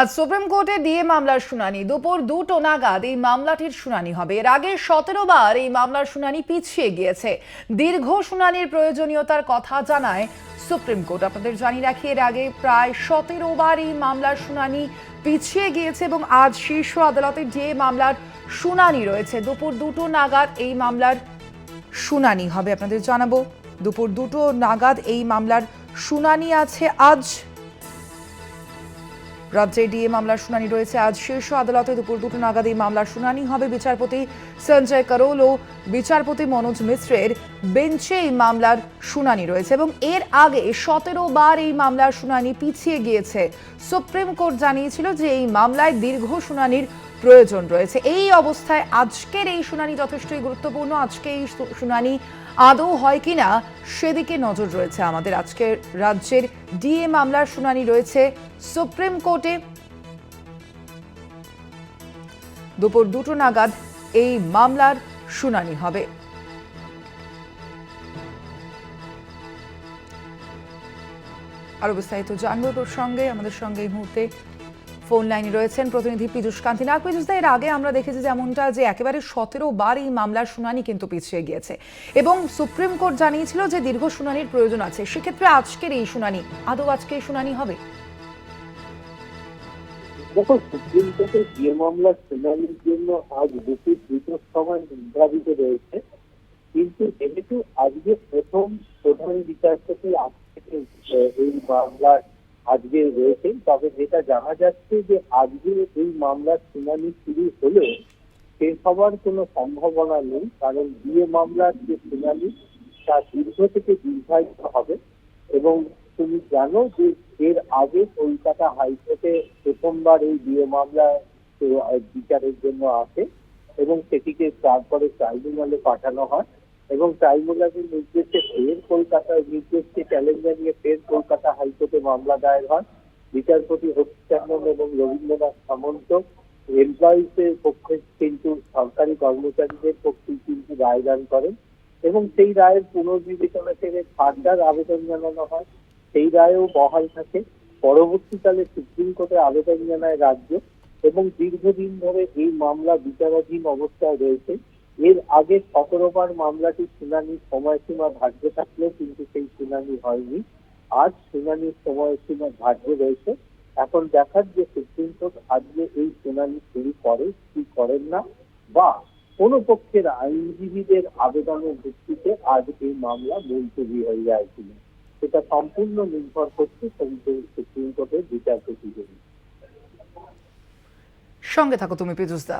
আজ সুপ্রিম কোর্টে ডিএ মামলার শুনানি। দুপুর দুটো নাগাদ এই মামলাটির শুনানি হবে। এর আগে সতেরো বার এই মামলার শুনানি পিছিয়ে গিয়েছে। দীর্ঘ শুনানির প্রয়োজনীয়তার কথা জানায় সুপ্রিম কোর্ট। আপনাদের জানিয়ে রাখি, এর আগে প্রায় সতেরো বার এই মামলার শুনানি পিছিয়ে গিয়েছে এবং আজ শীর্ষ আদালতে ডিএ মামলার শুনানি রয়েছে। দুপুর দুটো নাগাদ এই মামলার শুনানি হবে। আপনাদের জানাব, দুপুর দুটো নাগাদ এই মামলার শুনানি আছে আজ রাজ্যে ডিএ মামলার শুনানি রয়েছে। আজ শীর্ষ আদালতে দুপুর দুটো নাগাদ এই মামলার শুনানি হবে। বিচারপতি সঞ্জয় করোল ও বিচারপতি মনোজ মিশ্রের বেঞ্চে এই মামলার শুনানি রয়েছে এবং এর আগে সতেরো বার এই মামলার শুনানি পিছিয়ে গিয়েছে। সুপ্রিম কোর্ট জানিয়েছিল যে এই মামলায় দীর্ঘ শুনানির প্রয়োজন রয়েছে। এই অবস্থায় আজকের এই শুনানি যথেষ্টই গুরুত্বপূর্ণ। আজকে এই শুনানি আদৌ হয় কিনা, সেদিকে নজর রয়েছে আমাদের। আজকের রাজ্যের ডিএ মামলার শুনানি রয়েছে সুপ্রিম কোর্টে। দুপুর দুটো নাগাদ এই মামলার শুনানি হবে। আরও বিস্তারিত জানব তোর সঙ্গে। আমাদের সঙ্গে এই মুহূর্তে ফোন লাইনে রয়েছেন প্রতিনিধি পীযুষ কান্তি নাগ পীযুষ এর আগে আমরা দেখেছি যেমনটা যে একেবারে সতেরো বার এই মামলার শুনানি কিন্তু পিছিয়ে গিয়েছে এবং সুপ্রিম কোর্ট জানিয়েছিল যে দীর্ঘ শুনানির প্রয়োজন আছে। সেক্ষেত্রে আজকের এই শুনানি, আদৌ আজকে এই শুনানি হবে? দেখো, সুপ্রিম কোর্টের বিয়ে মামলার শুনানির জন্য আজ দুপুর দুটোর সময় নির্ধারিত রয়েছে। কিন্তু যেহেতু আজকে প্রথম প্রধান বিচারপতি আজ থেকে এই মামলার আজকে রয়েছে। তবে যেটা জানা যাচ্ছে যে আজকে এই মামলার শুনানি শুরু হলেও শেষ হওয়ার কোনো সম্ভাবনা নেই, কারণ বিয়ে মামলার যে শুনানি তা দীর্ঘ থেকে দীর্ঘায়িত হবে। এবং তুমি জানো যে এর আগে কলকাতা হাইকোর্টে প্রথমবার এই বিয়ে মামলা বিচারের জন্য আসে এবং সেটিকে তারপরে ট্রাইব্যুনালে পাঠানো হয়। এবং ট্রাইব্যুনালের নির্দেশে ফের কলকাতার নির্দেশকে চ্যালেঞ্জ জানিয়ে ফের মামলা দায়ের হয়। বিচারপতি হরিচন্দন এবং রবীন্দ্রনাথ সামন্ত। এমপ্লয়িজের পক্ষে কিন্তু সরকারি কর্মচারীদের পক্ষে কিন্তু রায়দান করেন এবং সেই রায়ের পুনর্বিবেচনা থেকে ফার্দার আবেদন জানানো হয়। সেই রায়েও বহাল থাকে। পরবর্তীকালে সুপ্রিম কোর্টে আবেদন জানায় রাজ্য এবং দীর্ঘদিন ধরে এই মামলা বিচারাধীন অবস্থায় রয়েছে। এর আগে সতেরোবার মামলাটি শুনানির সময়সীমা ধার্য থাকলেও কিন্তু সেই শুনানি হয়নি। আজ শুনানির সময়সীমা ধার্য রয়েছে। এখন দেখার যে সুপ্রিম কোর্ট আজকে এই শুনানি শুরু করে, কি করেন না, বা কোন পক্ষের আইনজীবীদের আবেদনের ভিত্তিতে আজ এই মামলা মুলতবি হয়ে যায় কিনা সেটা সম্পূর্ণ নির্ভর করছে সুপ্রিম কোর্টের বিচারপতিদের সঙ্গে থাকো তুমি, পীযুষ দা।